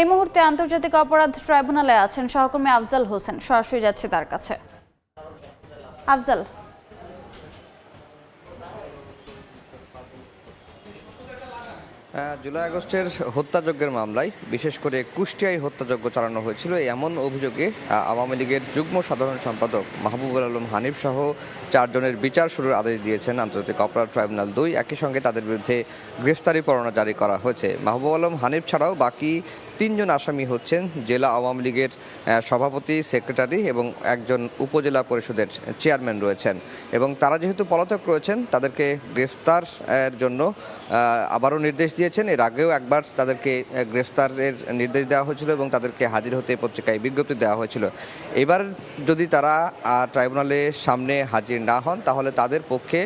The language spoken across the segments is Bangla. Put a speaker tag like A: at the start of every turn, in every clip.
A: এই মুহূর্তে আন্তর্জাতিক অপরাধ ট্রাইব্যুনালে আছেন সহকর্মী আফজাল হোসেন। সরাসরি যাচ্ছে তার কাছে। আফজাল।
B: জুলাই আগস্টের হত্যাযজ্ঞের মামলায় বিশেষ করে কুষ্টিয়ায় হত্যাযজ্ঞ চালানো হয়েছিল। এমন অভিযোগে আওয়ামী লীগের যুগ্ম সাধারণ সম্পাদক মাহবুবুল আলম হানিফ সহ চারজনের বিচার শুরুর আদেশ দিয়েছেন আন্তর্জাতিক অপরাধ ট্রাইব্যুনাল দুই। একই সঙ্গে তাদের বিরুদ্ধে গ্রেফতারি পরোয়ানা জারি করা হয়েছে। মাহবুব আলম হানিফ ছাড়াও বাকি তিনজন আসামি হচ্ছেন জেলা আওয়ামী লীগের সভাপতি, সেক্রেটারি এবং একজন উপজেলা পরিষদের চেয়ারম্যান রয়েছেন। এবং তারা যেহেতু পলাতক রয়েছেন, তাদেরকে গ্রেফতার এর জন্য আবারও নির্দেশ দিয়েছেন। এর আগেও একবার তাদেরকে গ্রেফতারের নির্দেশ দেওয়া হয়েছিল এবং তাদেরকে হাজির হতে পত্রিকায় বিজ্ঞপ্তি দেওয়া হয়েছিল। এবার যদি তারা ট্রাইব্যুনালের সামনে হাজির না হন, তাহলে তাদের পক্ষে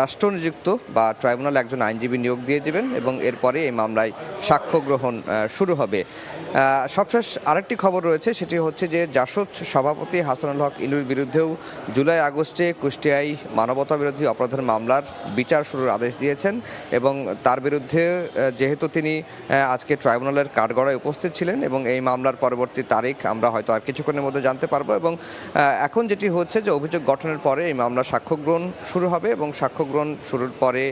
B: রাষ্ট্র নিযুক্ত বা ট্রাইব্যুনাল একজন আইনজীবী নিয়োগ দিয়ে দেবেন এবং এরপরে এই মামলায় সাক্ষ্য গ্রহণ শুরু হবে। সবশেষ আরেকটি খবর রয়েছে, সেটি হচ্ছে যে জাসদ সভাপতি হাসানুল হক ইনুর বিরুদ্ধেও জুলাই আগস্টে কুষ্টিয়ায় মানবতা বিরোধী অপরাধের মামলার বিচার শুরুর আদেশ দিয়েছেন এবং তার বিরুদ্ধে যেহেতু তিনি আজকে ট্রাইব্যুনালের কাঠগড়ায় উপস্থিত ছিলেন এবং এই মামলার পরবর্তী তারিখ আমরা হয়তো আর কিছুক্ষণের মধ্যে জানতে পারব এবং এখন যেটি হচ্ছে যে অভিযোগ গঠনের পরে এই মামলা সাক্ষ্য গ্রহণ শুরু হবে এবং সাক্ষ্য গ্রহণ শুরুর পরে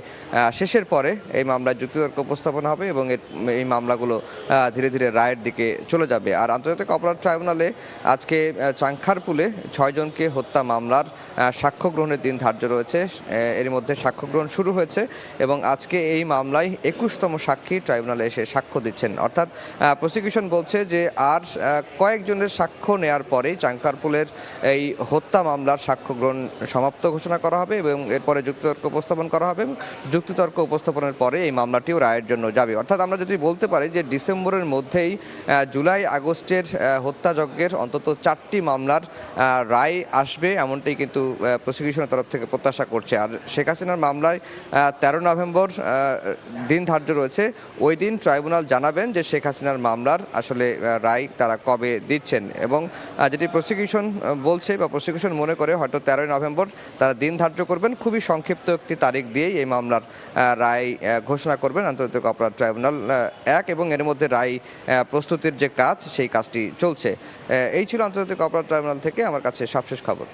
B: শেষের পরে এই মামলার যুক্তিতর্ক উপস্থাপন হবে এবং এই মামলাগুলো ধীরে ধীরে রায়ের দিকে চলে যাবে। আর আন্তর্জাতিক অপরাধ ট্রাইব্যুনালে আজকে চাংখারপুলে ছয়জনকে হত্যা মামলার আহ, সাক্ষ্য গ্রহণের দিন ধার্য রয়েছে। এর মধ্যে সাক্ষ্য গ্রহণ শুরু হয়েছে এবং আজকে এই মামলায় একুশতম সাক্ষী ট্রাইব্যুনালে এসে সাক্ষ্য দিচ্ছেন। অর্থাৎ প্রসিকিউশন বলছে যে আর কয়েকজনের সাক্ষ্য নেয়ার পরেই চাংখারপুলের এই হত্যা মামলার সাক্ষ্য গ্রহণ সমাপ্ত ঘোষণা করা হবে এবং এরপরে যুক্তিতর্ক উপস্থাপন করা হবে যুক্তিতর্ক উপস্থাপনের পরে এই মামলাটিও রায়ের জন্য যাবে। অর্থাৎ আমরা যদি বলতে পারি যে ডিসেম্বরের মধ্যেই জুলাই আগস্টের হত্যাযজ্ঞের অন্তত চারটি মামলার রায় আসবে এমনটাই কিন্তু প্রসিকিউশনের তরফ থেকে প্রত্যাশা করছে। আর শেখ হাসিনার মামলায় তেরো নভেম্বর দিন ধার্য রয়েছে। ওই দিন ট্রাইব্যুনাল জানাবেন যে শেখ হাসিনার মামলার আসলে রায় তারা কবে দিচ্ছেন এবং যেটি প্রসিকিউশন বলছে বা প্রসিকিউশন মনে করে হয়তো তেরোই নভেম্বর তারা দিন ধার্য করবেন। খুবই সংক্ষিপ্ত একটি তারিখ দিয়েই এই মামলার রায় ঘোষণা করবেন আন্তর্জাতিক অপরাধ ট্রাইব্যুনাল এক এবং এর মধ্যে রায় প্রস্তুতির যে কাজ, সেই কাজটি চলছে। এই ছিল আন্তর্জাতিক অপরাধ ট্রাইব্যুনাল থেকে আমার কাছে সবশেষ খবর।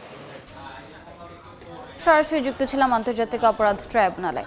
A: সরাসরি যুক্ত ছিলাম আন্তর্জাতিক অপরাধ ট্রাইব্যুনালে।